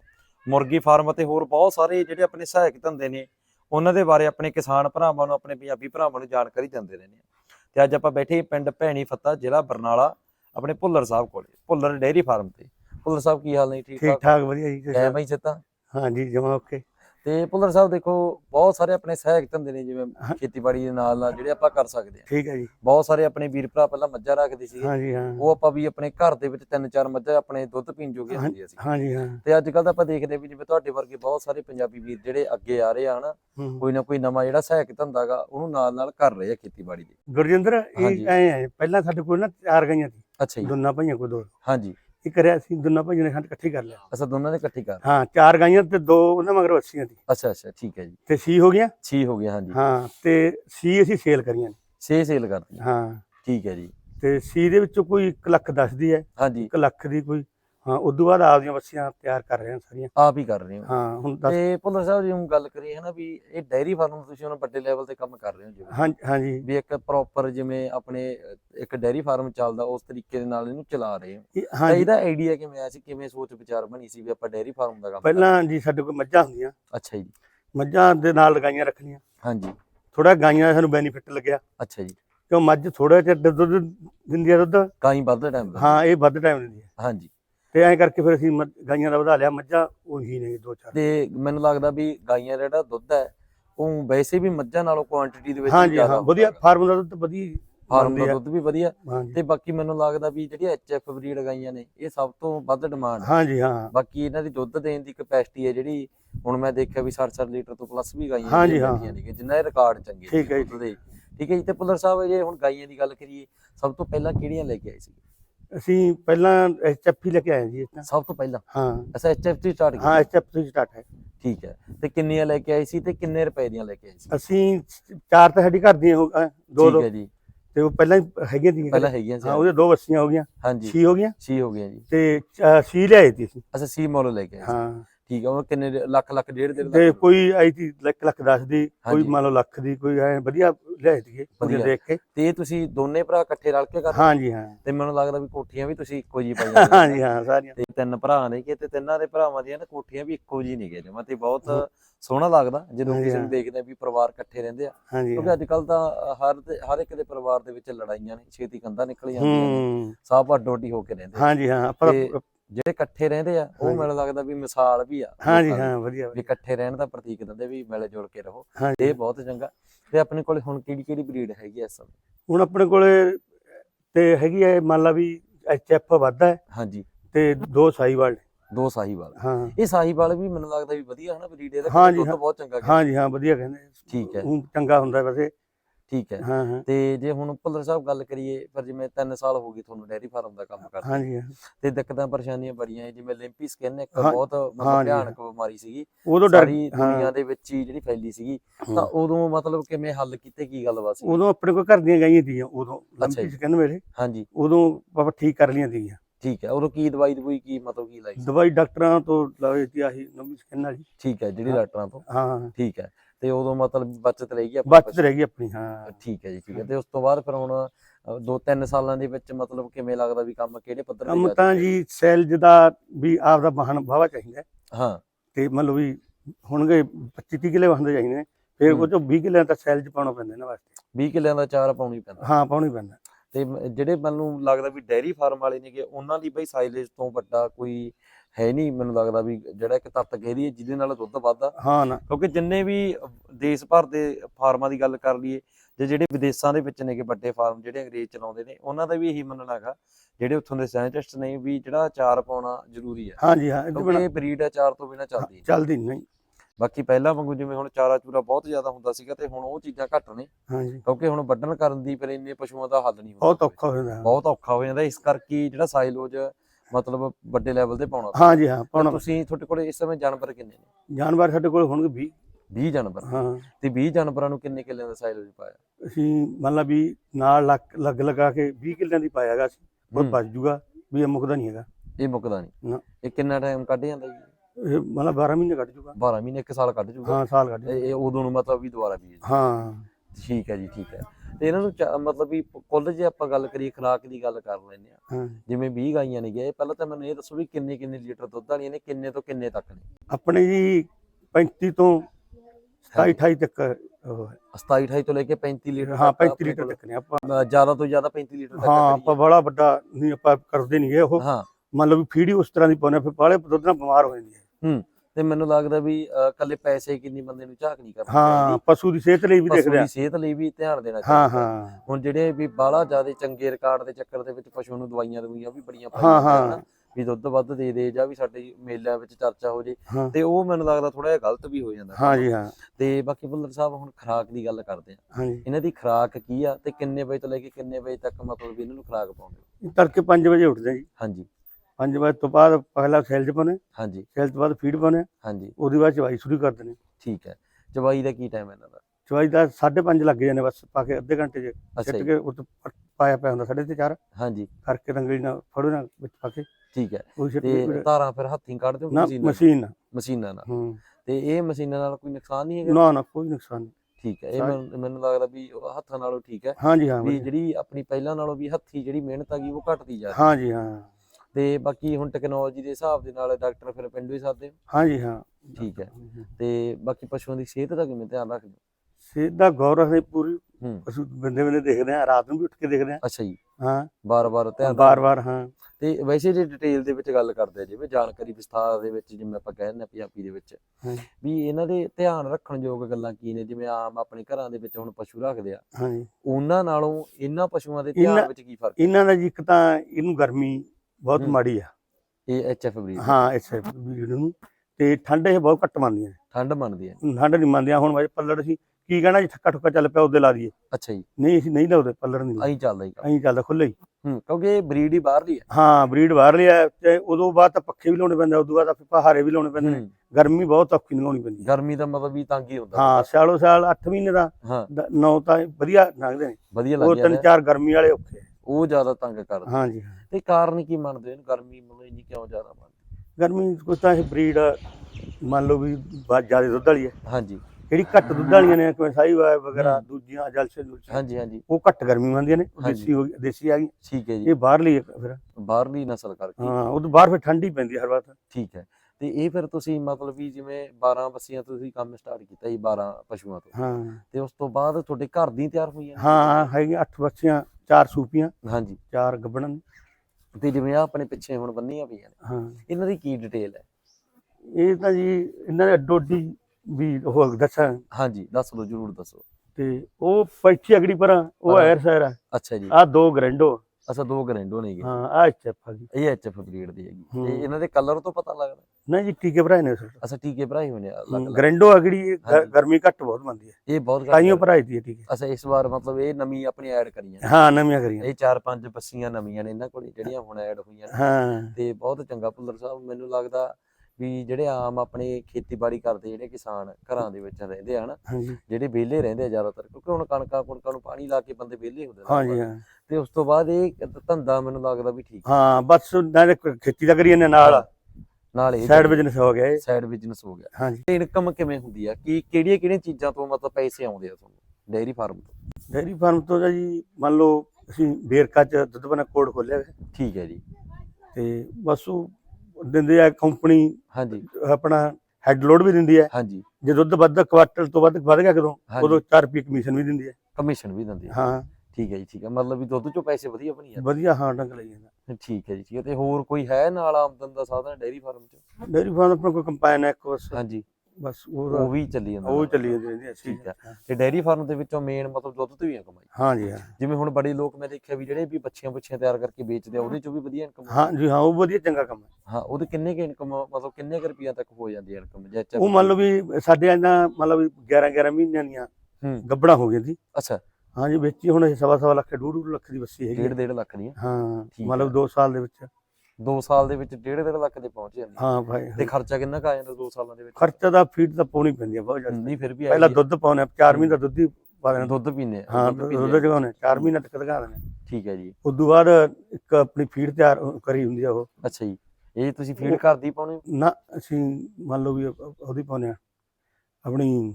ਮੁਰਗੀ ਫਾਰਮ ਅਤੇ ਹੋਰ ਬਹੁਤ ਸਾਰੇ ਜਿਹੜੇ ਆਪਣੇ ਸਹਾਇਕ ਧੰਦੇ ਨੇ ਉਹਨਾਂ ਦੇ ਬਾਰੇ ਆਪਣੇ ਕਿਸਾਨ ਭਰਾਵਾਂ ਨੂੰ ਆਪਣੇ ਪੰਜਾਬੀ ਭਰਾਵਾਂ ਨੂੰ ਜਾਣਕਾਰੀ ਦਿੰਦੇ ਰਹਿੰਦੇ ਆ ਤੇ ਅੱਜ ਆਪਾਂ ਬੈਠੇ ਪਿੰਡ ਭੈਣੀ ਫੱਤਾ ਜ਼ਿਲ੍ਹਾ ਬਰਨਾਲਾ ਆਪਣੇ ਭੁੱਲਰ ਸਾਹਿਬ ਕੋਲੇ ਭੁੱਲਰ ਡੇਅਰੀ ਫਾਰਮ ਤੇ। ਭੁੱਲਰ ਸਾਹਿਬ ਕੀ ਹਾਲ ਨੇ? ਠੀਕ ਠੀਕ ਠਾਕ ਠਾਕ ਵਧੀਆ ਜੀ ਐ ਬਾਈ ਸਿੱਤਾ ਹਾਂ ਜੀ ਜਮਾ ਓਕੇ। ਤੇ ਭੁੱਲਰ ਸਾਹਿਬ ਦੇਖੋ ਬਹੁਤ ਸਾਰੇ ਆਪਣੇ ਸਹਾਇਕ ਧੰਦੇ ਨੇ ਜਿਵੇਂ। ਖੇਤੀਬਾੜੀ ਦੇ ਨਾਲ ਨਾਲ ਜਿਹੜੇ ਆਪਾਂ ਕਰ ਸਕਦੇ ਆ ਠੀਕ ਹੈ ਜੀ। ਬਹੁਤ ਸਾਰੇ ਆਪਣੇ ਵੀਰ ਭਰਾ ਪਹਿਲਾਂ ਮੱਝਾਂ ਰੱਖਦੇ ਸੀ। ਹਾਂ ਜੀ ਹਾਂ। ਉਹ ਆਪਾਂ ਵੀ ਆਪਣੇ ਘਰ ਦੇ ਵਿੱਚ ਤਿੰਨ ਚਾਰ ਮੱਝਾਂ ਆਪਣੇ ਦੁੱਧ ਪੀਣ ਜੋਗੇ ਹੁੰਦੀਆਂ ਸੀ। ਹਾਂ ਜੀ ਹਾਂ। ਤੇ ਅੱਜ ਕੱਲ ਤਾਂ ਆਪਾਂ ਦੇਖਦੇ ਵੀ ਜਿਵੇਂ ਤੁਹਾਡੇ ਵਰਗੇ ਬਹੁਤ ਸਾਰੇ ਪੰਜਾਬੀ ਵੀਰ ਜਿਹੜੇ ਅੱਗੇ ਆ ਰਹੇ ਆ ਹਨਾ। ਕੋਈ ਨਾ ਕੋਈ ਨਵਾਂ ਜਿਹੜਾ ਸਹਾਇਕ ਧੰਦਾਗਾ ਉਹਨੂੰ ਨਾਲ ਨਾਲ ਕਰ ਰਹੇ ਆ ਖੇਤੀਬਾੜੀ ਦੇ। ਗੁਰਜਿੰਦਰ ਹਾਂਜੀ। ਇਹ ਐ ਪਹਿਲਾਂ ਸਾਡੇ ਕੋਲ ਨਾ ਚਾਰ ਗਾਈਆਂ ਸੀ। ਅੱਛਾ ਜੀ। ਦੋਨਾਂ ਭਾਈਆਂ ਕੋਲ ਦੋ। ਹਾਂਜੀ। ਇਹ ਕਰਿਆ ਸੀ? ਦੋਨਾਂ ਭਾਈਆਂ ਨੇ ਖੰਡ ਇਕੱਠੀ ਕਰ ਲਿਆ। ਅਸਾਂ ਦੋਨਾਂ ਨੇ ਇਕੱਠੀ ਕਰ ਹਾਂ ਚਾਰ ਗਾਈਆਂ ਤੇ ਦੋ ਉਹਨਾਂ ਮਗਰ ਵੱਛੀਆਂ ਸੀ। ਅੱਛਾ ਅੱਛਾ ਠੀਕ ਹੈ ਜੀ। ਤੇ ਸੀ ਹੋ ਗਈਆਂ? 6 ਹੋ ਗਿਆ ਹਾਂਜੀ। ਹਾਂ ਤੇ ਸੀ ਅਸੀਂ ਸੇਲ ਕਰੀਆਂ ਨੇ। 6 ਸੇਲ ਕਰਤੀ ਹਾਂ। ਠੀਕ ਹੈ ਜੀ। ਤੇ ਸੀ ਦੇ ਵਿੱਚੋਂ ਕੋਈ 1 ਲੱਖ ਦੱਸਦੀ ਹੈ। ਹਾਂਜੀ। 1 ਲੱਖ ਦੀ ਕੋਈ ਹਾਂ ਉਦੋਂ ਬਾਅਦ ਆਪਦੀਆਂ ਵੱਛੀਆਂ ਤਿਆਰ ਕਰ ਰਹੇ ਹਾਂ ਸਾਰੀਆਂ। ਆਪ ਹੀ ਕਰ ਰਹੇ ਹੋ ਹਾਂ ਹੁਣ ਦੱਸ ਤੇ ਭੁੱਲਰ ਸਾਹਿਬ ਜੀ ਹੁਣ ਗੱਲ ਕਰੀਏ ਹਨਾ ਵੀ ਇਹ ਡੈਰੀ ਫਾਰਮ ਤੁਸੀਂ ਉਹਨਾਂ ਵੱਡੇ ਲੈਵਲ ਤੇ ਕੰਮ ਕਰ ਰਹੇ ਹੋ ਜਿਵੇਂ। ਹਾਂ ਹਾਂਜੀ। ਵੀ ਇੱਕ ਪ੍ਰੋਪਰ ਜਿਵੇਂ ਆਪਣੇ ਇੱਕ ਡੈਰੀ ਫਾਰਮ ਚੱਲਦਾ ਉਸ ਤਰੀਕੇ ਦੇ ਨਾਲ ਇਹਨੂੰ ਚਲਾ ਰਹੇ ਹੋ। ਤਾਂ ਇਹਦਾ ਆਈਡੀਆ ਕਿਵੇਂ ਆਇਆ ਸੀ ਕਿਵੇਂ ਸੋਚ ਵਿਚਾਰ ਬਣੀ ਸੀ ਵੀ ਆਪਾਂ ਡੈਰੀ ਫਾਰਮ ਦਾ ਕੰਮ ਪਹਿਲਾਂ ਜੀ ਸਾਡੇ ਕੋਲ ਮੱਝਾਂ ਹੁੰਦੀਆਂ? ਅੱਛਾ ਜੀ। ਮੱਝਾਂ ਦੇ ਨਾਲ ਗਾਈਆਂ ਰੱਖਣੀਆਂ। ਹਾਂਜੀ। ਥੋੜਾ ਗਾਈਆਂ ਦਾ ਸਾਨੂੰ ਬੈਨੀਫਿਟ ਲੱਗਿਆ। ਅੱਛਾ ਜੀ। ਕਿਉਂ ਮੱਝ ਥੋੜਾ ਜਿਹਾ ਦੁੱਧ ਦਿੰਦੀ ਆ ਦੁੱਧ? ਕਾਈ ਵੱਧ ਟਾਈਮ ਹਾਂ ਇਹ ਵੱਧ ਟਾਈਮ ਦਿੰਦੀ ਹੈ। ਹਾਂਜੀ। ਤੇ ਐਂ ਕਰਕੇ ਫਿਰ ਅਸੀਂ ਗਾਈਆਂ ਦਾ ਵਧਾ ਲਿਆ ਮੱਝਾਂ ਉਹੀ ਨੇ ਦੋ ਚਾਰ। ਤੇ ਮੈਨੂੰ ਲੱਗਦਾ ਵੀ ਗਾਈਆਂ ਦਾ ਜਿਹੜਾ ਦੁੱਧ ਹੈ ਉਹ ਵੈਸੇ ਵੀ ਮੱਝਾਂ ਨਾਲੋਂ ਕੁਆਂਟੀਟੀ ਦੇ ਵਿੱਚ ਹਾਂਜੀ ਹਾਂ ਵਧੀਆ ਫਾਰਮ ਦਾ ਦੁੱਧ ਵਧੀਆ ਫਾਰਮ ਬਣਦੀ ਦਾ ਆ। ਦੁੱਧ ਵੀ ਵਧੀਆ। ਹਾਂਜੀ। ਤੇ ਬਾਕੀ ਮੈਨੂੰ ਲੱਗਦਾ ਵੀ ਜਿਹੜੀ ਐਚਐਫ ਬਰੀਡ ਗਾਈਆਂ ਨੇ ਇਹ ਸਭ ਤੋਂ ਵੱਧ ਡਿਮਾਂਡ ਹੈ ਹਾਂਜੀ ਹਾਂ। ਬਾਕੀ ਇਹਨਾਂ ਦੀ ਦੁੱਧ ਦੇਣ ਦੀ ਕਪੈਸਿਟੀ ਹੈ ਜਿਹੜੀ ਹੁਣ ਮੈਂ ਦੇਖਿਆ ਵੀ 60 60 ਲੀਟਰ ਤੋਂ ਪਲੱਸ ਵੀ ਗਾਈਆਂ ਹਾਂਜੀ, ਜਿਹੜੀਆਂ ਹਾਂ। ਨੇ ਜਿੰਨਾ ਇਹ ਰਿਕਾਰਡ ਚੰਗੇ ਠੀਕ ਨੇ ਹੈ ਜੀ। ਦੁੱਧ ਦੇ। ਠੀਕ ਹੈ ਜੀ ਤੇ ਪੁੱਲਰ ਸਾਹਿਬ ਜੇ ਹੁਣ ਗਾਈਆਂ ਦੀ ਗੱਲ ਕਰੀਏ ਸਭ ਤੋਂ ਪਹਿਲਾਂ ਕਿਹੜੀਆਂ ਲੈ ਕੇ ਆਏ ਸੀ ਅਸੀਂ ਪਹਿਲਾਂ ਐਚਐਫ ਹੀ ਲੈ ਕੇ ਆਏ ਜੀ ਇੱਥੇ। ਸਭ ਤੋਂ ਪਹਿਲਾਂ? ਹਾਂ। ਅੱਛਾ ਐਚਐਫ ਤੋਂ ਸਟਾਰਟ ਹਾਂ ਕੀਤਾ ਐਚਐਫ ਤੋਂ ਸਟਾਰਟ ਹੈ। ਠੀਕ ਹੈ। ਤੇ ਕਿੰਨੀਆਂ ਲੈ ਕੇ ਆਏ ਸੀ ਤੇ ਕਿੰਨੇ ਰੁਪਏ ਦੀਆਂ ਲੈ ਕੇ ਆਏ ਸੀ? ਅਸੀਂ ਚਾਰ ਤਾਂ ਸਾਡੀ ਘਰ ਦੀਆਂ ਹੋ ਅਹ ਦੋ ਠੀਕ ਦੋ ਹੈ ਜੀ। ਤੇ ਉਹ ਪਹਿਲਾਂ ਹੀ ਹੈਗੀਆਂ ਸੀ ਪਹਿਲਾਂ ਹੈਗੀਆਂ ਸੀ। ਹਾਂ ਉਹਦੇ ਦੋ ਵੱਸੀਆਂ ਹੋ ਗਈਆਂ। ਹਾਂਜੀ। ਛੀ ਹੋ ਗਈਆਂ। ਛੇ ਹੋ ਗਈਆਂ ਜੀ। ਤੇ ਅਹ, ਛੀ ਲਿਆਏ ਸੀ ਅਸੀਂ। ਅੱਛਾ ਸੀ ਮੁੱਲ ਲੈ ਕੇ ਆਏ ਸੀ। ਹਾਂ। ਠੀਕ ਹੈ ਉਹ ਕਿੰਨੇ ਲੱਖ ਲੱਖ ਡੇਢ ਡੇਢ ਤੇ ਲੱਖ ਕੋਈ ਆਈ ਸੀ ਲੱਖ ਲੱਖ ਦੱਸ ਦੀ ਕੋਈ ਹਾਂਜੀ। ਮੰਨ ਲਓ ਲੱਖ ਦੀ ਕੋਈ ਐ ਵਧੀਆ ਸੀਗੇ ਉਹਦੇ ਵਧੀਆ। ਦੇਖ ਕੇ ਤੇ ਇਹ ਤੁਸੀਂ ਦੋਨੇ ਭਰਾ ਇਕੱਠੇ ਰਲ ਕੇ ਕਰਦੇ ਹਾਂਜੀ ਹਾਂ ਤੇ ਮੈਨੂੰ ਲੱਗਦਾ ਵੀ ਕੋਠੀਆਂ ਵੀ ਤੁਸੀਂ ਇੱਕੋ ਜੀ ਪਾਈਆਂ ਹੋਈਆਂ। ਹਾਂਜੀ ਹਾਂ ਸਾਰੀਆਂ ਤੇ ਤਿੰਨ ਭਰਾ ਨੇ ਕਿ ਤੇ ਤਿੰਨਾਂ ਦੇ ਭਰਾਵਾਂ ਦੀਆਂ ਨਾ ਕੋਠੀਆਂ ਵੀ ਇੱਕੋ ਜੀ ਨੇਗੇ ਜਮਾ ਤੇ ਬਹੁਤ ਸੋਹਣਾ ਲੱਗਦਾ ਜਦੋਂ ਹਾਂਜੀ, ਕਿਸੇ ਨੂੰ ਹਾਂ। ਦੇਖਦੇ ਆ ਵੀ ਪਰਿਵਾਰ ਇਕੱਠੇ ਰਹਿੰਦੇ ਆ ਹਾਂਜੀ ਕਿਉਂਕਿ ਅੱਜ ਕੱਲ ਤਾਂ ਹਰ ਹਰ ਇੱਕ ਦੇ ਪਰਿਵਾਰ ਦੇ ਵਿੱਚ ਲੜਾਈਆਂ ਨੇ ਛੇਤੀ ਕੰਧਾਂ ਨਿਕਲ ਜਾਂਦੀਆਂ ਨੇ ਹੂੰ ਸਾਹ ਡੋਟੀ ਹੋ ਕੇ ਰਹਿੰਦੇ ਆ। ਹਾਂਜੀ ਹਾਂ ਤੇ ਜਿਹੜੇ ਇਕੱਠੇ ਰਹਿੰਦੇ ਆ ਉਹ। ਮੈਨੂੰ ਲੱਗਦਾ ਵੀ ਮਿਸਾਲ ਵੀ ਆ ਹਾਂਜੀ ਹਾਂ ਵਧੀਆ ਵੀ। ਇਕੱਠੇ ਰਹਿਣ ਦਾ ਪ੍ਰਤੀਕ ਦਿੰਦੇ ਵੀ ਮਿਲ ਜੁਲ ਕੇ ਰਹੋ ਇਹ ਬਹੁਤ ਚੰਗਾ ਤੇ ਆਪਣੇ ਕੋਲ ਹੁਣ ਕਿਹੜੀ ਕਿਹੜੀ ਬਰੀਡ ਹੈਗੀ ਇਸ ਸਮੇਂ ਹੁਣ ਆਪਣੇ ਕੋਲੇ ਤੇ ਹੈਗੀ ਐ ਮੰਨ ਲਾ ਵੀ ਐਚਐਫ ਵੱਧਾ ਹੈ ਹਾਂਜੀ ਤੇ ਦੋ ਸਾਈਵਾਲ। ਦੋ ਸਾਹੀਵਾਲ ਹਾਂ ਇਹ ਸਾਹੀਵਾਲ ਵੀ ਮੈਨੂੰ ਲੱਗਦਾ ਵੀ ਵਧੀਆ ਹਨਾ ਬਰੀਡ ਇਹਦਾ ਦੁੱਧ। ਬਹੁਤ ਚੰਗਾ। ਹਾਂਜੀ ਹਾਂ ਵਧੀਆ ਕਹਿੰਦੇ ਠੀਕ ਹੈ। ਚੰਗਾ ਹੁੰਦਾ ਵੈਸੇ ਠੀਕ ਹੈ। ਹਾਂ ਹਾਂ। ਤੇ ਜੇ ਹੁਣ ਭੁੱਲਰ ਸਾਹਿਬ ਗੱਲ ਕਰੀਏ ਪਰ ਜਿਵੇਂ 3 ਸਾਲ ਹੋ ਗਏ ਤੁਹਾਨੂੰ ਡੈਰੀ ਫਾਰਮ ਦਾ ਕੰਮ ਕਰਦੇ ਹਾਂਜੀ। ਤੇ ਦਿੱਕਤਾਂ ਪਰੇਸ਼ਾਨੀਆਂ ਬੜੀਆਂ ਜਿਵੇਂ ਲਿੰਪੀ ਸਕਿਨ ਇੱਕ ਬਹੁਤ ਮਤਲਬ। ਭਿਆਨਕ ਬਿਮਾਰੀ ਸੀਗੀ। ਉਦੋਂ ਡਰ ਸਾਰੀ ਦੁਨੀਆ ਦੇ ਵਿੱਚ ਹੀ ਜਿਹੜੀ ਫੈਲੀ ਸੀਗੀ। ਤਾਂ ਉਦੋਂ ਮਤਲਬ ਕਿਵੇਂ ਹੱਲ ਕੀਤੇ ਕੀ ਗੱਲਬਾਤ ਸੀ? ਉਦੋਂ ਆਪਣੇ ਕੋਲ ਘਰ ਦੀਆਂ ਗਾਈਆਂ ਦੀਆਂ ਉਦੋਂ ਲੰਪੀ। ਸਕਿਨ ਮੇਰੇ ਹਾਂਜੀ। ਉਦੋਂ ਆਪਾਂ ਠੀਕ ਕਰ ਲੀਆਂ ਦੀਆਂ। ਠੀਕ ਹੈ ਉਦੋਂ ਕੀ ਦਵਾਈ ਦਵਾਈ ਕੀ ਮਤਲਬ ਕੀ ਲਾਈ ਸੀ? ਦਵਾਈ ਡਾਕਟਰਾਂ ਤੋਂ ਲਾਈ ਸੀ ਆਹੀ ਲੰਬੀ ਸਕਿਨ ਵਾਲੀ ਠੀਕ ਹੈ ਜਿਹੜੀ ਹਾਂ। ਡਾਕਟਰਾਂ ਤੋਂ ਹਾਂ ਠੀਕ ਹੈ ਤੇ ਉਦੋਂ ਮਤਲਬ ਬਚਤ ਰਹੀ ਗਿਆ ਬਚਤ ਰਹਿ ਗਈ ਆਪਣੀ ਹਾਂ ਠੀਕ ਹੈ ਜੀ ਠੀਕ ਹੈ ਤੇ ਉਸ ਤੋਂ ਬਾਅਦ ਫਿਰ ਹੁਣ ਅ, ਦੋ ਤਿੰਨ ਸਾਲਾਂ ਦੇ ਵਿੱਚ ਮਤਲਬ ਕਿਵੇਂ ਲੱਗਦਾ ਵੀ ਕੰਮ ਕਿਹੜੇ ਪੱਧਰ ਤੇ ਕੰਮ ਜਾ ਤਾਂ ਚੁੱਕਿਆ? ਜੀ ਸੈਲਜ ਦਾ ਵੀ ਆਪ ਦਾ ਵਾਹਨ ਵਾਹਵਾ ਚਾਹੀਦਾ ਹੈ। ਹਾਂ ਤੇ ਮੰਨ ਲਓ ਵੀ ਹੁਣਗੇ 25 30 ਕਿਲੇ ਵਾਹਨ ਚਾਹੀਦੇ ਨੇ ਫਿਰ ਹੂੰ। ਉਹ ਚੋਂ 20 ਕਿਲੇ ਤਾਂ ਸੈਲਜ ਪਾਉਣਾ ਪੈਂਦਾ ਇਹਨਾਂ ਵਾਸਤੇ 20 ਕਿੱਲਿਆਂ ਦਾ ਚਾਰ ਪਾਉਣੀ ਪੈਂਦਾ ਹਾਂ ਪਾਉਣਾ ਹੀ ਪੈਂਦਾ ਤੇ ਜਿਹੜੇ ਮੈਨੂੰ ਲੱਗਦਾ ਵੀ ਡੈਰੀ ਫਾਰਮ ਵਾਲੇ ਨੇਗੇ ਉਹਨਾਂ ਦੀ ਬਈ ਸਾਈਲੇਜ ਤੋਂ ਵੱਡਾ ਕੋਈ ਹੈ ਨਹੀਂ ਮੈਨੂੰ ਲੱਗਦਾ ਵੀ ਜਿਹੜਾ ਇੱਕ ਤੱਤ ਕਹਿ ਦਈਏ ਜਿਹਦੇ ਨਾਲ ਦੁੱਧ ਵੱਧਦਾ। ਹਾਂ ਨਾ। ਕਿਉਂਕਿ ਜਿੰਨੇ ਵੀ ਦੇਸ਼ ਭਰ ਦੇ ਫਾਰਮਾਂ ਦੀ ਗੱਲ ਕਰ ਲਈਏ ਜੇ ਜਿਹੜੇ ਵਿਦੇਸ਼ਾਂ ਦੇ ਵਿੱਚ ਨੇਗੇ ਵੱਡੇ ਫਾਰਮ ਜਿਹੜੇ ਅੰਗਰੇਜ਼ ਚਲਾਉਂਦੇ ਨੇ ਉਹਨਾਂ ਦਾ ਵੀ ਇਹੀ ਮੰਨਣਾ ਹੈਗਾ ਜਿਹੜੇ ਉੱਥੋਂ ਦੇ ਸਾਇੰਟਿਸਟ ਨੇ ਵੀ ਜਿਹੜਾ ਅਚਾਰ ਪਾਉਣਾ ਜ਼ਰੂਰੀ ਹੈ। ਹਾਂਜੀ ਹਾਂ ਕਿਉਂਕਿ ਇਹ ਬਰੀਡ ਅਚਾਰ ਤੋਂ ਬਿਨਾ ਚੱਲਦੀ ਨਹੀਂ ਚੱਲਦੀ ਨਹੀਂ। ਬਾਕੀ ਪਹਿਲਾਂ ਵਾਂਗੂ ਜਿਵੇਂ ਹੁਣ ਚਾਰਾ ਚੂਰਾ ਬਹੁਤ ਜ਼ਿਆਦਾ ਹੁੰਦਾ ਸੀਗਾ ਤੇ ਹੁਣ ਉਹ ਚੀਜ਼ਾਂ ਘੱਟ ਨੇ। ਹਾਂਜੀ। ਕਿਉਂਕਿ ਹੁਣ ਵੱਢਣ ਕਰਨ ਦੀ ਫਿਰ ਇੰਨੇ ਪਸ਼ੂਆਂ ਦਾ ਹੱਲ ਨਹੀਂ ਹੁੰਦਾ। ਬਹੁਤ ਔਖਾ ਹੋ ਜਾਂਦਾ। ਬਹੁਤ ਔਖਾ ਹੋ ਜਾਂਦਾ। ਇਸ ਕਰਕੇ ਜਿਹੜਾ ਸਾਈਲੋਜ ਮਤਲਬ ਵੱਡੇ ਲੈਵਲ ਤੇ ਪਾਉਣਾ ਹਾਂਜੀ ਹਾਂ ਪਾਉਣਾ ਤੁਸੀਂ ਤੁਹਾਡੇ ਕੋਲ ਇਸ ਸਮੇਂ ਜਾਨਵਰ ਕਿੰਨੇ ਨੇ? ਜਾਨਵਰ ਸਾਡੇ ਕੋਲ ਹੋਣਗੇ 20 20 ਜਾਨਵਰ। ਹਾਂ। ਤੇ 20 ਜਾਨਵਰਾਂ ਨੂੰ ਕਿੰਨੇ ਕਿੱਲਿਆਂ ਦਾ ਸਾਈਲੋਜ ਪਾਇਆ? ਅਸੀਂ ਮੰਨ ਲਾ ਵੀ ਨਾਲ ਲੱਗ ਲੱਗ ਲਗਾ ਕੇ 20 ਕਿੱਲਿਆਂ ਦੀ ਪਾਇਆਗਾ ਅਸੀਂ। ਹੂੰ। ਬਚ ਜੂਗਾ ਵੀ ਇਹ ਮੁੱਕਦਾ ਨਹੀਂ ਹੈਗਾ। ਇਹ ਮੁੱਕਦਾ ਨਹੀਂ। ਨਾ। ਇਹ ਕਿੰਨਾ ਟਾਈਮ ਕੱਢ ਜਾਂਦਾ ਜੀ? ਇਹ ਲਾ 12 ਮਹੀਨੇ ਕੱਢ ਜੂਗਾ। 12 ਮਹੀਨੇ ਇੱਕ ਸਾਲ ਕੱਢ ਜੂਗਾ। ਹਾਂ ਸਾਲ ਕੱਢ ਇਹ ਉਦੋਂ ਨੂੰ ਮਤਲਬ ਵੀ ਦੁਬਾਰਾ ਬੀਜ ਹਾਂ। ਠੀਕ ਹੈ ਜੀ ਠੀਕ ਹੈ। ਤੇ ਇਹਨਾਂ ਨੂੰ ਮਤਲਬ ਵੀ ਕੁੱਲ ਜੇ ਆਪਾਂ ਗੱਲ ਕਰੀਏ ਖੁਰਾਕ ਦੀ ਗੱਲ ਕਰ ਲੈਂਦੇ ਆ ਜਿਵੇਂ 20 ਗਾਈਆਂ ਨੇ ਗਏ ਪਹਿਲਾਂ ਤਾਂ ਮੈਨੂੰ ਇਹ ਦੱਸੋ ਵੀ ਕਿੰਨੇ ਕਿੰਨੇ ਲੀਟਰ ਦੁੱਧ ਵਾਲੀਆਂ ਨੇ ਕਿੰਨੇ ਤੋਂ ਕਿੰਨੇ ਤੱਕ ਨੇ? ਆਪਣੇ ਜੀ 35 ਤੋਂ 27 28 ਤੱਕ ਉਹ ਹੈ। 27 28 ਤੋਂ ਲੈ ਕੇ 35 ਲੀਟਰ ਹਾਂ ਤੱਕ 35 ਆਪਣੇ ਲੀਟਰ ਤੱਕ ਨੇ ਆਪਾਂ। ਜ਼ਿਆਦਾ ਤੋਂ ਜ਼ਿਆਦਾ 35 ਲੀਟਰ ਤੱਕ ਹਾਂ। ਆਪਾਂ ਬੜਾ ਵੱਡਾ ਨਹੀਂ ਆਪਾਂ ਕਰਦੇ ਨਹੀਂ ਉਹ। ਹਾਂ। ਮੰਨ ਲਓ ਵੀ ਫੀੜੀ ਉਸ ਤਰ੍ਹਾਂ ਦੀ ਪਾਉਣੇ ਫਿਰ ਬਾਹਲੇ ਦੁੱਧ ਨਾਲ ਬਿਮਾਰ ਹੋ ਜਾਂਦੀ ਹੈ। ਤੇ ਮੈਨੂੰ ਲੱਗਦਾ ਵੀ ਕੱਲੇ ਪੈਸੇ ਕਿੰਨੀ ਬੰਦੇ ਨੂੰ ਝਾਕ ਨਹੀਂ ਕਰਨੀ ਹਾਂ। ਪਸ਼ੂ ਦੀ ਸਿਹਤ ਲਈ ਵੀ ਪਸ਼ੂ ਦੇਖਦੇ ਆ। ਦੀ ਸਿਹਤ ਲਈ ਵੀ ਧਿਆਨ ਦੇਣਾ ਹਾਂ ਚਾਹੀਦਾ। ਹਾਂ। ਹੁਣ ਜਿਹੜੇ ਵੀ ਬਾਹਲਾ ਜ਼ਿਆਦਾ ਚੰਗੇ ਰਿਕਾਰਡ ਦੇ ਚੱਕਰ ਦੇ ਵਿੱਚ ਪਸ਼ੂ ਨੂੰ ਦਵਾਈਆਂ ਦਵਾਈਆਂ ਵੀ ਬੜੀਆਂ ਪਾਈ ਹਾਂ, ਹਾਂ। ਵੀ ਦੁੱਧ ਵੱਧ ਦੇ ਦੇ ਜਾਂ ਵੀ ਸਾਡੇ ਮੇਲਿਆਂ ਵਿੱਚ ਚਰਚਾ ਹੋ ਜੇ ਹਾਂ। ਤੇ ਉਹ ਮੈਨੂੰ ਲੱਗਦਾ ਥੋੜਾ ਜਿਹਾ ਗਲਤ ਵੀ ਹੋ ਜਾਂਦਾ। ਹਾਂ ਜੀ ਹਾਂ। ਤੇ ਬਾਕੀ ਭੁੱਲਰ ਸਾਹਿਬ ਹੁਣ ਖੁਰਾਕ ਦੀ ਗੱਲ ਕਰਦੇ ਆ। ਇਹਨਾਂ ਦੀ ਖੁਰਾਕ ਕੀ ਆ ਤੇ ਕਿੰਨੇ ਵਜੇ ਤੋਂ ਲੈ ਕੇ ਕਿੰਨੇ ਵਜੇ ਤੱਕ ਮਤਲਬ ਵੀ ਇਹਨਾਂ ਨੂੰ ਖੁਰਾਕ ਪਾਉਂਦੇ ਹੋ? ਤੜਕੇ 5 ਵਜੇ ਉੱਠਦੇ ਜੀ। ਹਾਂਜੀ। 5 ਵਜੇ ਤੋਂ ਬਾਅਦ ਪਹਿਲਾ ਸੈਲ ਚ ਹਾਂਜੀ। ਸੈਲ ਤੋਂ ਬਾਅਦ ਫੀਡ ਪਾਉਣੇ ਹਾਂਜੀ। ਉਹਦੇ ਬਾਅਦ ਚਵਾਈ ਸ਼ੁਰੂ ਕਰ ਦਿੰਦੇ ਠੀਕ ਹੈ। ਚਵਾਈ ਦਾ ਕੀ ਟਾਈਮ ਹੈ ਇਹਨਾਂ ਦਾ? ਚਵਾਈ ਦਾ 5:30 ਲੱਗ ਜਾਂਦੇ ਬਸ ਪਾ ਕੇ ਅੱਧੇ ਘੰਟੇ ਚ ਸਿੱਟ ਕੇ ਉਹ ਪਾਇਆ ਪਿਆ ਹੁੰਦਾ ਸਾਢੇ ਤੇ ਚਾਰ। ਹਾਂਜੀ। ਕਰਕੇ ਰੰਗਲੀ ਨਾਲ ਫੜੋ ਨਾਲ ਵਿੱਚ ਪਾ ਕੇ। ਠੀਕ ਹੈ। ਤੇ ਧਾਰਾਂ ਫਿਰ ਹੱਥੀਂ ਕੱਢ ਦਿਓ ਨਾ ਮਸ਼ੀਨਾਂ ਮਸ਼ੀਨ ਨਾਲ। ਮਸ਼ੀਨਾਂ ਨਾਲ। ਹੂੰ। ਤੇ ਇਹ ਮਸ਼ੀਨਾਂ ਨਾਲ ਕੋਈ ਨੁਕਸਾਨ ਨਹੀਂ ਹੈਗਾ? ਨਾ ਨਾ ਕੋਈ ਨੁਕਸਾਨ ਨਹੀਂ। ਠੀਕ ਹੈ। ਇਹ ਮੈਨੂੰ ਲੱਗਦਾ ਵੀ ਹੱਥਾਂ ਨਾਲੋਂ ਠੀਕ ਹੈ। ਹਾਂ ਜੀ ਹਾਂ ਵੀ। ਜਿਹੜੀ ਆਪਣੀ ਪਹਿਲਾਂ ਨਾਲੋਂ ਵੀ ਹੱਥੀ ਜਿਹੜੀ ਮਿਹਨਤ ਹੈਗੀ ਉਹ ਘਟਦੀ ਜਾ ਰਹੀ ਹਾਂ। ਜੀ ਹਾਂ। ਤੇ ਬਾਕੀ ਹੁਣ ਟੈਕਨੋਲੋਜੀ ਦੇ ਹਿਸਾਬ ਦੇ ਨਾਲ ਡਾਕਟਰ ਫਿਰ ਪਿੰਡੋਂ ਹੀ ਸਾਦੇ ਹਾਂ ਜੀ ਹਾਂ। ਠੀਕ ਹੈ। ਤੇ ਬਾਕੀ ਪਸ਼ੂਆਂ ਦੀ ਸਿਹਤ ਦਾ ਕਿਵੇਂ ਧਿਆਨ ਰੱਖਦੇ? ਸਿਹਤ ਦਾ ਗੌਰ ਰੱਖਦੇ ਪੂਰੀ। ਅਸੀਂ ਬੰਦੇ ਬੰਦੇ ਦੇਖਦੇ ਆ ਰਾਤ ਨੂੰ ਵੀ ਉੱਠ ਕੇ ਦੇਖਦੇ ਆ। ਅੱਛਾ ਜੀ। ਹਾਂ। ਬਾਰ-ਬਾਰ ਧਿਆਨ ਬਾਰ-ਬਾਰ ਹਾਂ। ਤੇ ਵੈਸੇ ਜੇ ਡਿਟੇਲ ਦੇ ਵਿੱਚ ਗੱਲ ਕਰਦੇ ਜਿਵੇਂ ਜਾਣਕਾਰੀ ਵਿਸਥਾਰ ਦੇ ਵਿੱਚ ਜਿਵੇਂ ਆਪਾਂ ਕਹਿੰਦੇ ਆ ਪੰਜਾਬੀ ਦੇ ਵਿੱਚ। ਵੀ ਇਹਨਾਂ ਦੇ ਧਿਆਨ ਰੱਖਣ ਯੋਗ ਗੱਲਾਂ ਕੀ ਨੇ? ਜਿਵੇਂ ਆਮ ਆਪਣੇ ਘਰਾਂ ਦੇ ਵਿੱਚ ਹੁਣ ਪਸ਼ੂ ਰੱਖਦੇ ਆ। ਹਾਂ ਜੀ ਉਹਨਾਂ ਨਾਲੋਂ ਇਹਨਾਂ ਪਸ਼ੂਆਂ ਦੇ ਧਿਆਨ ਵਿੱਚ ਕੀ ਫ਼ਰਕ ਇਹਨਾਂ ਦਾ ਜੀ ਇੱਕ ਤਾਂ ਇਹਨੂੰ ਗਰਮੀ ਬਹੁਤ ਹੂੰ। ਮਾੜੀ ਆ। ਇਹ ਐਚਐਫ ਬਰੀਡ ਹਾਂ ਇਸ ਵੀਡ ਨੂੰ। ਤੇ ਠੰਡ ਇਹ ਬਹੁਤ ਘੱਟ ਮੰਨਦੀਆਂ ਨੇ। ਠੰਡ ਮੰਨਦੀ ਹੈ। ਠੰਡ ਨਹੀਂ ਮੰਨਦੀਆਂ। ਹੁਣ ਵਾਜੇ ਪੱਲੜ ਸੀ। ਕੀ ਕਹਿਣਾ ਜੀ ਠੱਕਾ ਠੁੱਕਾ ਚੱਲ ਪਿਆ ਉਹਦੇ ਲਾ ਦਈਏ। ਅੱਛਾ ਜੀ। ਨਹੀਂ ਅਸੀਂ ਨਹੀਂ ਲਾਉਂਦੇ ਪੱਲੜ ਨਹੀਂ ਐਂ ਚੱਲਦਾ ਹੀ। ਐਂ ਚੱਲਦਾ ਖੁੱਲੇ ਹੀ। ਹੂੰ ਕਿਉਂਕਿ ਇਹ ਬਰੀਡ ਹੀ ਬਾਹਰਲੀ ਹੈ। ਹਾਂ ਬਰੀਡ ਬਾਹਰ ਲਿਆ ਤੇ ਉਦੋਂ ਬਾਅਦ ਤਾਂ ਪੱਖੇ ਵੀ ਲਾਉਣੇ ਪੈਂਦੇ ਉਦੋਂ ਬਾਅਦ ਤਾਂ ਪਹਾਰੇ ਵੀ ਲਾਉਣੇ ਪੈਂਦੇ ਨੇ। ਹੂੰ, ਗਰਮੀ ਬਹੁਤ ਔਖੀ ਲੰਘਾਉਣੀ ਪੈਂਦੀ ਹੈ। ਗਰਮੀ ਦਾ ਮਤਲਬ ਵੀ ਤੰਗ ਹੀ ਹੁੰਦਾ। ਹਾਂ ਸਿਆਲੋ ਸਿਆਲ 8 ਮਹੀਨੇ ਦਾ ਹਾਂ। 9 ਤਾਂ ਵਧੀਆ ਲੰਘਦੇ ਨੇ। ਵਧੀਆ ਉਹ ਲੱਗ ਤਿੰਨ ਜਾਂਦਾ ਚਾਰ ਗਰਮੀ ਵਾਲੇ ਔਖੇ। ਉਹ ਜ਼ਿਆਦਾ ਤੰਗ ਕਰਦਾ। ਹਾਂ ਜੀ ਹਾਂ। ਤੇ ਕਾਰਨ ਕੀ ਮੰਨਦੇ ਇਹਨੂੰ ਗਰਮੀ ਮਤਲਬ ਇੰਨੀ ਕਿਉਂ ਜ਼ਿਆਦਾ ਮੰਨਦੇ ਗਰਮੀ ਕੁਛ ਤਾਂ ਇਹ ਬਰੀਡ ਮੰਨ ਲਓ ਵੀ ਬਹੁਤ ਜ਼ਿਆਦਾ ਦੁੱਧ ਵਾਲੀ ਹੈ ਹਾਂਜੀ। ਜਿਹੜੀ ਘੱਟ ਦੁੱਧ ਵਾਲੀਆਂ ਨੇ ਜਿਵੇਂ ਸਾਈਵਾਲ ਵਗੈਰਾ ਹੂੰ। ਦੂਜੀਆਂ ਜਲਸੇ ਜੁਲਸੇ ਹਾਂਜੀ ਹਾਂਜੀ। ਉਹ ਘੱਟ ਗਰਮੀ ਮੰਨਦੀਆਂ ਨੇ ਉਹ ਹਾਂਜੀ। ਦੇਸੀ ਹੋ ਗਈ ਦੇਸੀ ਆ ਗਈ ਠੀਕ ਹੈ ਜੀ। ਇਹ ਬਾਹਰਲੀ ਹੈ ਫਿਰ। ਬਾਹਰਲੀ ਨਸਲ ਕਰਕੇ। ਹਾਂ ਉਹ ਤੋਂ ਬਾਹਰ ਫਿਰ ਠੰਡੀ ਪੈਂਦੀ ਹੈ ਹਰ ਵਾਰ। ਠੀਕ ਹੈ। ਤੇ ਇਹ ਫਿਰ ਤੁਸੀਂ ਮਤਲਬ ਵੀ ਜਿਵੇਂ 12 ਬੱਸੀਆਂ ਤੋਂ ਤੁਸੀਂ ਕੰਮ ਸਟਾਰਟ ਕੀਤਾ ਜੀ 12 ਪਸ਼ੂਆਂ ਤੋਂ। ਹਾਂ। ਤੇ ਉਸ ਤੋਂ ਬਾਅਦ ਤੁਹਾਡੇ ਘਰ ਦੀ ਤਿਆਰ ਹੋਈਆਂ ਨੇ? ਹਾਂ ਹੈਗੀਆਂ 8 ਬੱਚੀਆਂ ਚਾਰ ਸੂਪੀਆਂ ਹਾਂਜੀ। ਚਾਰ ਗੱਬੜਾਂ ਨੇ। ਤੇ ਜਿਵੇਂ ਆ ਆਪਣੇ ਪਿੱਛੇ ਹੁਣ ਬੰਨੀਆਂ ਪਈਆਂ ਨੇ। ਹਾਂ। ਇਹਨਾਂ ਦੀ ਕੀ ਡਿਟੇਲ ਹੈ? ਇਹ ਤਾਂ ਜੀ ਇਹਨਾਂ ਦੇ ਡੋਡੀ ਵੀ ਉਹ ਦੱਸਾਂ। ਹਾਂਜੀ ਦੱਸ ਦਿਓ ਜਰੂਰ ਦੱਸੋ। ਤੇ ਉਹ ਪੈਚੀ ਅਗੜੀ ਪਰਾਂ ਉਹ। ਐਰ ਸੈਰ ਆ ਅੱਛਾ ਜੀ। ਆਹ ਦੋ ਗਰੈਂਡੋ। ਅੱਛਾ ਦੋ ਗਰੈਂਡੋ ਨੇਗੇ ਹਾਂ ਆਹ ਚੱਪ ਆ ਗਈ ਇਹ ਐਚਐਫ ਬਰੀਡ ਦੀ ਹੈਗੀ। ਹੂੰ। ਤੇ ਇਹਨਾਂ ਦੇ ਕਲਰ ਤੋਂ ਪਤਾ ਲੱਗਦਾ। ਨਹੀਂ ਜੀ ਟੀਕੇ ਭਰਾਏ ਨੇ ਸਰ। ਅੱਛਾ ਟੀਕੇ ਭਰਾਏ ਨੇ ਅਲੱਗ ਅਲੱਗ ਗਰੈਂਡੋ ਅਗੜੀ ਇਹ ਗ- ਹਾਂਜੀ। ਗਰਮੀ ਘੱਟ ਬਹੁਤ ਮੰਦੀ ਹੈ। ਇਹ ਬਹੁਤ ਤਾਈਓ। ਭਰਾਈ ਦੀ ਹੈ ਟੀਕੇ। ਅੱਛਾ ਇਸ ਵਾਰ ਮਤਲਬ ਇਹ ਨਵੀਂ ਆਪਣੀ ਐਡ ਕਰੀਆਂ ਨੇ। ਹਾਂ ਨਵੀਆਂ ਕਰੀਆਂ। ਇਹ ਚਾਰ ਪੰਜ ਬੱਸੀਆਂ ਨਵੀਆਂ ਨੇ ਇਹਨਾਂ ਕੋਲ ਜਿਹੜੀਆਂ ਹੁਣ ਐਡ ਹੋਈਆਂ ਨੇ। ਹਾਂ। ਤੇ ਬਹੁਤ ਚੰਗਾ ਭੁੱਲਰ ਸਾਹਿਬ ਮੈਨੂੰ ਲੱਗਦਾ ਵੀ ਜਿਹੜੇ ਆਮ ਆਪਣੇ ਖੇਤੀਬਾੜੀ ਕਰਦੇ ਜਿਹੜੇ ਕਿਸਾਨ ਘਰਾਂ ਦੇ ਵਿੱਚ ਰਹਿੰਦੇ ਆ ਹਾਂਜੀ। ਜਿਹੜੇ ਵਿਹਲੇ ਰਹਿੰਦੇ ਆ ਜ਼ਿਆਦਾਤਰ ਕਿਉਂਕਿ ਹੁਣ ਕਣਕਾਂ ਕੁਣਕਾਂ ਨੂੰ ਪਾਣੀ ਲਾ ਕੇ ਬੰਦੇ ਵਿਹਲੇ ਹੁੰਦੇ ਨੇ। ਹਾਂਜੀ ਹਾਂ। ਤੇ ਉਸ ਤੋਂ ਬਾਅਦ ਇਹ ਧੰਦਾ ਮੈਨੂੰ ਲੱਗਦਾ ਵੀ ਠੀਕ ਹਾਂ। ਬਸ ਨਾਲੇ ਖੇਤੀ ਦਾ ਕਰੀਏ ਨੇ ਨਾਲ। ਨਾਲ ਇਹ ਸਾਈਡ ਬਿਜ਼ਨਸ ਹੋ ਗਿਆ ਇਹ। ਸਾਈਡ ਬਿਜ਼ਨਸ ਹੋ ਗਿਆ। ਹਾਂਜੀ। ਤੇ ਇਨਕਮ ਕਿਵੇਂ ਹੁੰਦੀ ਆ? ਕੀ ਕਿਹੜੀਆਂ ਕਿਹੜੀਆਂ ਚੀਜ਼ਾਂ ਤੋਂ ਮਤਲਬ ਪੈਸੇ ਆਉਂਦੇ ਆ ਤੁਹਾਨੂੰ? ਡੇਅਰੀ ਫਾਰਮ ਤੋਂ। ਡੇਅਰੀ ਫਾਰਮ ਤੋਂ ਤਾਂ ਜੀ ਮੰਨ ਲਓ ਅਸੀਂ ਬੇਰਕਾ ਚ ਦੁੱਧ ਬਣਾ ਕੋਡ ਖੋਲਿਆ ਠੀਕ ਹੈ ਜੀ। ਤੇ ਬਸ ਉਹ ਦਿੰਦੇ ਆ ਕੰਪਨੀ ਹਾਂਜੀ। ਆਪਣਾ ਹੈਡ ਲੋਡ ਵੀ ਦਿੰਦੀ ਹੈ। ਹਾਂਜੀ। ਜੇ ਦੁੱਧ ਵੱਧ ਕੁਆਟਰ ਤੋਂ ਵੱਧ ਵੱਧ ਗਿਆ ਕਦੋਂ। ਉਦੋਂ 4 ਰੁਪਏ ਕਮਿਸ਼ਨ ਵੀ ਦਿੰਦੀ ਹੈ। ਕਮਿਸ਼ਨ ਵੀ ਦਿੰਦੇ ਆ ਹਾਂ। ਠੀਕ ਹੈ ਜੀ ਠੀਕ ਹੈ। ਮਤਲਬ ਵੀ ਦੁੱਧ ਚੋਂ ਪੈਸੇ ਵਧੀਆ ਬਣੀ ਜਾਂਦੇ। ਵਧੀਆ ਹਾਂ ਡੰਗ ਲਈ ਜਾਂਦਾ। ਠੀਕ ਹੈ ਜੀ ਠੀਕ ਹੈ। ਤੇ ਹੋਰ ਕੋਈ ਹੈ ਨਾਲ ਆਮਦਨ ਦਾ ਸਾਧਨ ਡੇਅਰੀ ਫਾਰਮ ਚ? ਡੇਅਰੀ ਫਾਰਮ ਆਪਣਾ ਕੋਈ ਕੰਪਾਈਨ ਹੈ ਇੱਕ ਬਸ। ਹਾਂਜੀ। ਬਸ ਉਹ ਵੀ ਚੱਲੀ ਜਾਂਦਾ ਉਹ। ਚੱਲੀ ਜਾਂਦੀ ਅੱਛੀ ਠੀਕ ਹੈ। ਤੇ ਡੈਰੀ ਫਾਰਮ ਦੇ ਵਿੱਚੋਂ ਮੇਨ ਮਤਲਬ ਦੁੱਧ ਤੋਂ ਹੀ ਆ ਕਮਾਈ। ਹਾਂ ਜੀ ਹਾਂ। ਜਿਵੇਂ ਹੁਣ ਬੜੇ ਲੋਕ ਮੈਂ ਦੇਖਿਆ ਵੀ ਜਿਹੜੇ ਵੀ ਬੱਚੀਆਂ ਬੁੱਚੀਆਂ ਤਿਆਰ ਕਰਕੇ ਵੇਚਦੇ ਆ ਉਹਦੇ ਚੋਂ ਵੀ ਵਧੀਆ ਇਨਕਮ ਹਾਂ ਜੀ ਹਾਂ ਉਹ ਵਧੀਆ ਚੰਗਾ ਕੰਮ ਹੈ। ਹਾਂ ਉਹਦੇ ਕਿੰਨੇ ਕੁ ਇਨਕਮ ਮਤਲਬ ਕਿੰਨੇ ਕੁ ਰੁਪਈਆ ਤੱਕ ਹੋ ਜਾਂਦੀ ਹੈ ਇਨਕਮ ਜੇ ਉਹ ਮੰਨ ਲਓ ਵੀ ਸਾਡੇ ਇਹਨਾਂ ਮਤਲਬ ਵੀ 11 11 ਮਹੀਨਿਆਂ ਦੀਆਂ ਹੂੰ। ਗੱਬੜਾਂ ਹੋ ਗਈਆਂ ਸੀ ਅੱਛਾ। ਹਾਂ ਜੀ ਵੇਚੀ ਹੁਣ ਇਹ ਸਵਾ ਸਵਾ ਲੱਖ ਡੂਢ ਡੂਢ ਲੱਖ ਦੀ ਬੱਸੀ ਹੈਗੀ ਡੇਢ ਹੈ। ਡੇਢ ਲੱਖ ਦੀਆਂ ਹਾਂ ਠੀਕ ਮਤਲਬ ਹੈ। 2 ਸਾਲ ਦੇ ਵਿੱਚ। 2 ਸਾਲ ਦੇ ਵਿੱਚ ਡੇਢ ਡੇਢ ਲੱਖ ਦੇ ਪਹੁੰਚ ਜਾਂਦੀ ਹੈ। ਹਾਂ ਭਾਈ ਤੇ ਖਰਚਾ ਕਿੰਨਾ ਕੁ ਆ ਜਾਂਦਾ 2 ਸਾਲਾਂ ਦੇ ਵਿੱਚ? ਖਰਚਾ ਦਾ ਫੀਡ ਤਾਂ ਪਾਉਣੀ ਪੈਂਦੀ ਹੈ ਬਹੁਤ ਜ਼ਿਆਦਾ। ਨਹੀਂ ਫਿਰ ਵੀ ਪਹਿਲਾਂ idea- ਦੁੱਧ ਪਾਉਣੇ 4 ਮਹੀਨੇ ਦਾ ਦੁੱਧ ਹੀ ਪਾ ਦੇਣਾ ਦੁੱਧ ਪੀਨੇ ਹਾਂ ਦੁੱਧ ਜਗਾਉਣੇ 4 ਮਹੀਨੇ ਤੱਕ ਦਿਖਾ ਦੇਣੇ ਠੀਕ ਹੈ ਜੀ। ਉਸ ਤੋਂ ਬਾਅਦ ਇੱਕ ਆਪਣੀ ਫੀਡ ਤਿਆਰ ਕਰੀ ਹੁੰਦੀ ਆ ਉਹ। ਅੱਛਾ ਜੀ। ਇਹ ਤੁਸੀਂ ਫੀਡ ਕਰਦੀ ਪਾਉਣੇ? ਨਾ ਅਸੀਂ ਮੰਨ ਲਓ ਵੀ ਉਹ- ਉਹਦੀ ਪਾਉਨੇ ਆ। ਆਪਣੀ